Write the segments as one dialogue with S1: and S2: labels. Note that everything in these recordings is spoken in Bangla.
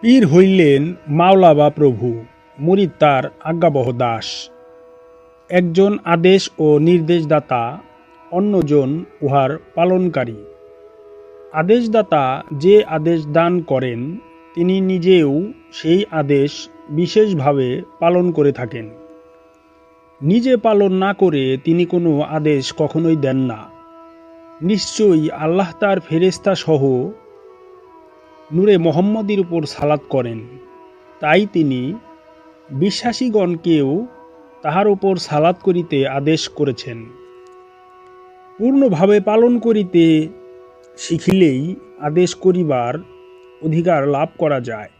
S1: পীর হইলেন মাওলা বা প্রভু মুরিদ তার আজ্ঞাবহ দাস। একজন আদেশ ও নির্দেশদাতা, অন্যজন উহার পালনকারী। আদেশদাতা যে আদেশ দান করেন, তিনি নিজেও সেই আদেশ বিশেষভাবে পালন করে থাকেন। নিজে পালন না করে তিনি কোনো আদেশ কখনোই দেন না। নিশ্চয়ই আল্লাহ তার ফেরেস্তা সহ নূরে মোহাম্মদের উপর সালাত করেন। তাই তিনি বিশ্বাসীগণকেও তাহার উপর সালাত করিতে আদেশ করেছেন। পূর্ণভাবে পালন করিতে শিখিলেই আদেশ করিবার অধিকার লাভ করা যায়।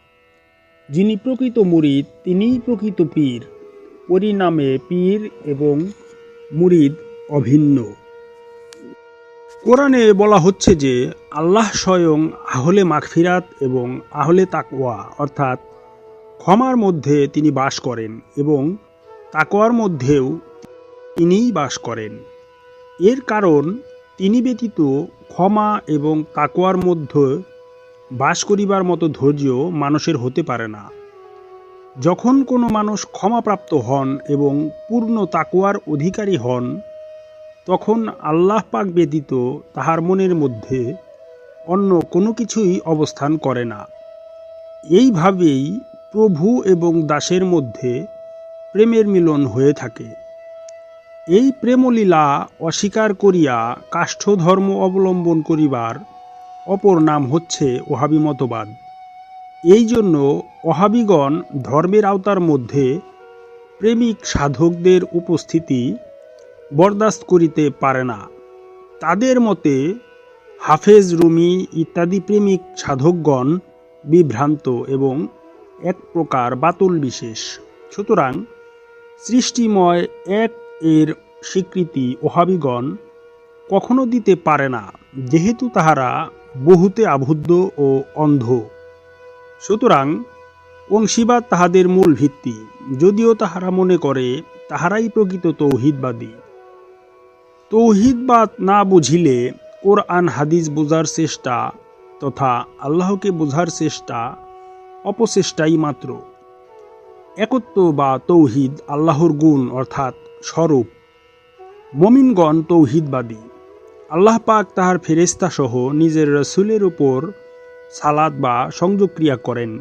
S1: যিনি প্রকৃত মুরিদ, তিনিই প্রকৃত পীর। পরিণামে পীর এবং মুরিদ অভিন্ন। কোরআনে বলা হচ্ছে যে, আল্লাহ স্বয়ং আহলে মাগফিরাত এবং আহলে তাকওয়া, অর্থাৎ ক্ষমার মধ্যে তিনি বাস করেন এবং তাকওয়ার মধ্যেও তিনিই বাস করেন। এর কারণ, তিনি ব্যতীত ক্ষমা এবং তাকওয়ার মধ্যে বাস করিবার মতো ধৈর্য মানুষের হতে পারে না। যখন কোনো মানুষ ক্ষমাপ্রাপ্ত হন এবং পূর্ণ তাকওয়ার অধিকারী হন তখন আল্লাহ পাক ব্যতীত তাহার মনের মধ্যে অন্য কোনো কিছুই অবস্থান করে না। এইভাবেই প্রভু এবং দাসের মধ্যে প্রেমের মিলন হয়ে থাকে। এই প্রেমলীলা অস্বীকার করিয়া কাষ্ঠ ধর্ম অবলম্বন করিবার অপর নাম হচ্ছে ওহাবি মতবাদ। এই জন্য ওহাবিগণ ধর্মের আওতার মধ্যে প্রেমিক সাধকদের উপস্থিতি বরদাস্ত করিতে পারে না। তাদের মতে হাফেজ রুমি ইত্যাদি প্রেমিক সাধকগণ বিভ্রান্ত এবং এক প্রকার বাতুল বিশেষ। সুতরাং সৃষ্টিময় এক এর স্বীকৃতি ওহাবিগণ কখনো দিতে পারে না, যেহেতু তাহারা বহুতে আবদ্ধ ও অন্ধ। সুতরাং অংশীবাদ তাহাদের মূল ভিত্তি। যদিও তাহারা মনে করে তাহারাই প্রকৃত তৌহিদবাদী। তৌহিদবাদ না বুঝিলে কোরআন হাদিস বোঝার চেষ্টা তথা আল্লাহকে বোঝার চেষ্টা অপচেষ্টাই মাত্র। একত্ব বা তৌহিদ আল্লাহর গুণ অর্থাৎ স্বরূপ। মমিনগণ তৌহিদবাদী। আল্লাহ পাক তাহার ফেরেস্তা সহ নিজের রসুলের উপর সালাদ বা সংযোগক্রিয়া করেন।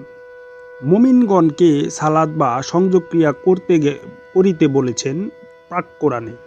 S1: মমিনগণকে সালাদ বা সংযোগক্রিয়া করতে করিতে বলেছেন পাক কোরআনে।